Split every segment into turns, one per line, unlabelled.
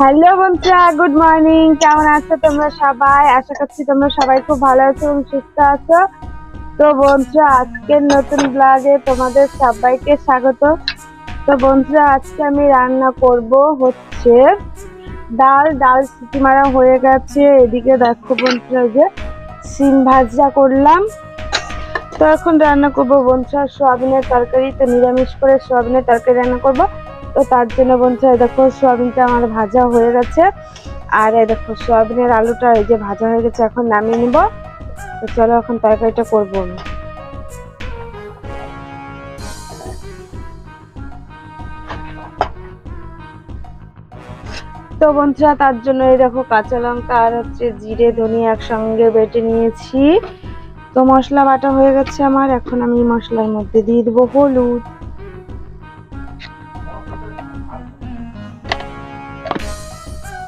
Hello বন্ধুরা, good morning. কেমন আছো তোমরা সবাই? আশা করছি তোমরা সবাই খুব ভালো আছো এবং সুস্থ আছো। তো বন্ধুরা, আজকের নতুন ব্লগে তোমাদের সবাইকে স্বাগত। তো বন্ধুরা, আজকে আমি রান্না করব হচ্ছে ডাল। ডাল সিটি মারা হয়ে গেছে। এদিকে দেখো বন্ধুরা যে সিম ভাজা করলাম। তো এখন রান্না করব বন্ধুরা, সোয়াবিনের তরকারি। তো নিরামিষ করে সোয়াবিনের তরকারি রান্না করব। তো তার জন্য বন্ধুরা দেখো, সোয়াবিনটা আমার ভাজা হয়ে গেছে। আর এই দেখো, সোয়াবিনের আলুটা এই যে ভাজা হয়ে গেছে, এখন নামিয়ে নিব। তো চলো, এখন তরকারিটা করব আমি। তো বন্ধুরা, তার জন্য এই দেখো কাঁচা লঙ্কা আর হচ্ছে জিরে, ধনিয়া একসঙ্গে বেটে নিয়েছি। তো মশলা বাটা হয়ে গেছে আমার। এখন আমি মশলার মধ্যে দিয়ে দেবো হলুদ।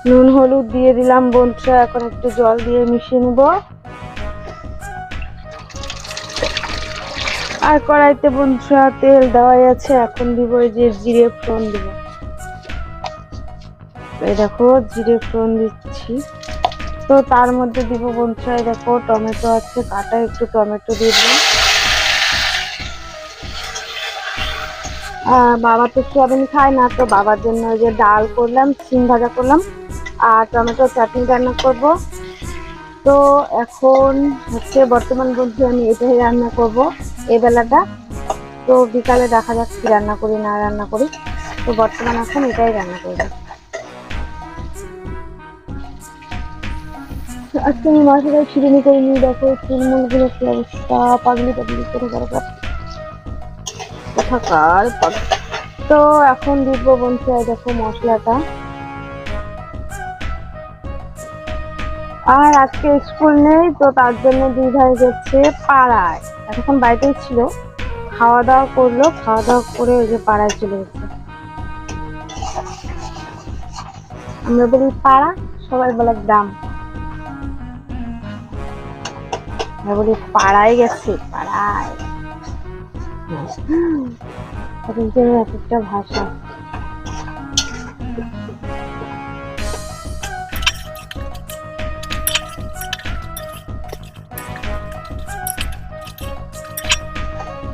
নুন হলুদ দিয়ে দিলাম বন্ধুরা এখন একটু জল দিয়ে মিশিয়ে নেব। আর কড়াইতে বন্ধুরা তেল দেওয়াই আছে এখন দিব এই যে জিরে ফোড়ন দিব। এই দেখো জিরে ফোড়ন দিচ্ছি। তো তার মধ্যে দিব বন্ধুরা এই দেখো টমেটো আছে কাটা একটু টমেটো দিয়ে আহ, বাবা তো সোয়াবিন খায় না তো বাবার জন্য যে ডাল করলাম সিম ভাজা করলাম। আর টমেটো চাটনি রান্না করব। তো এখন হচ্ছে বর্তমান বন্ধু আমি এটাই রান্না করব এই বেলাটা। তো বিকালে দেখা যাক কি রান্না করি না রান্না করি। তো বর্তমান এখন এটাই রান্না করব। আজকে আমি মাছের ছিড়িনি করে নিয়ে দেখো চুলমুলগুলো কি অবস্থা পাগলি পাগলি করে দরকার কোথাকার তো এখন দিব বন্ধু দেখো মশলাটা। আর আজকে স্কুল নেই, তো তার জন্য দুই ভাই যাচ্ছে পাড়ায়। এতক্ষণ বাড়িতেই ছিল। খাওয়া দাওয়া করল, খাওয়া দাওয়া করে ওই যে পাড়ায় চলে গেছে। আমরা বলি পাড়া, সবাই বলে গ্রাম। আমরা বলি পাড়ায় গেছে, পাড়ায়। এক একটা ভাষা।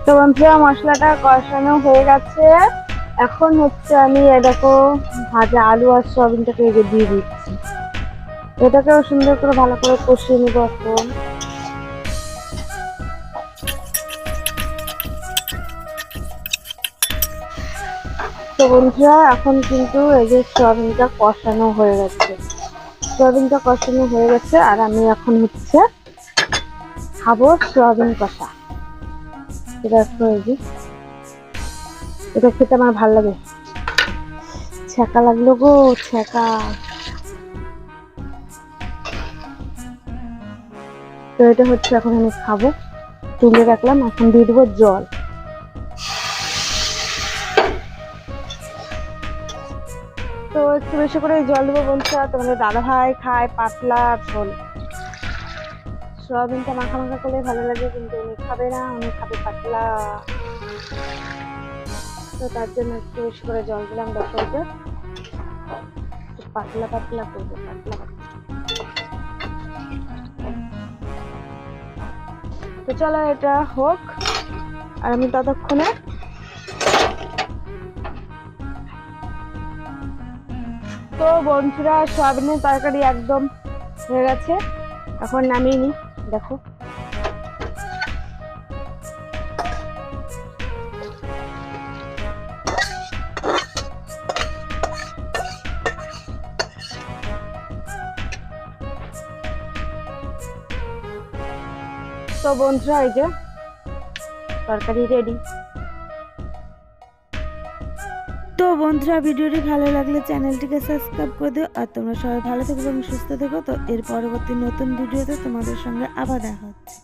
তো বন্ধুরা, মশলাটা কষানো হয়ে গেছে। এখন হচ্ছে আমি এ দেখো, ভাজা আলু আর সয়াবিনটাকে এই দিয়ে দিচ্ছি। এটাকেও সুন্দর করে ভালো করে কষিয়ে নিব এখন। তো বন্ধুরা, এখন কিন্তু এই যে সয়াবিনটা কষানো হয়ে গেছে। সয়াবিনটা কষানো হয়ে গেছে, আর আমি এখন হচ্ছে খাব সয়াবিন কষা। এটা একটু এটা খেতে আমার ভালো লাগে। ছ্যাঁকা লাগল গো, ছ্যাঁকা। তো এটা হচ্ছে এখন আমি খাব। তুলে রাখলাম, এখন দিয়ে দেবো জল। তো একটু বেশি করে জল দেবো বলছে, তোমাদের দাদা ভাই খায়, পাতলা ঝোল। সোয়াবিনটা মাখা মাখা করলে ভালো লাগে, কিন্তু উনি খাবে না, উনি খাবে পাতলা। তো তার জন্য একটু বেশি করে জল দিলাম দশকে পাতলা পাতলা করব, পাতলা তো চলো এটা হোক, আর আমি ততক্ষণে তো বন্ধুরা, সোয়াবিনের তরকারি একদম হয়ে গেছে। এখন নামিয়ে নি দেখো তো বন্ধুরা এই যে তরকারি রেডি
তো বন্ধুরা, ভিডিওটি ভালো লাগলে চ্যানেলটিকে সাবস্ক্রাইব করে দিও। আর তোমরা সবাই ভালো থেকো এবং সুস্থ থেকো। তো এর পরবর্তী নতুন ভিডিওতে তোমাদের সঙ্গে আবার দেখা হচ্ছে।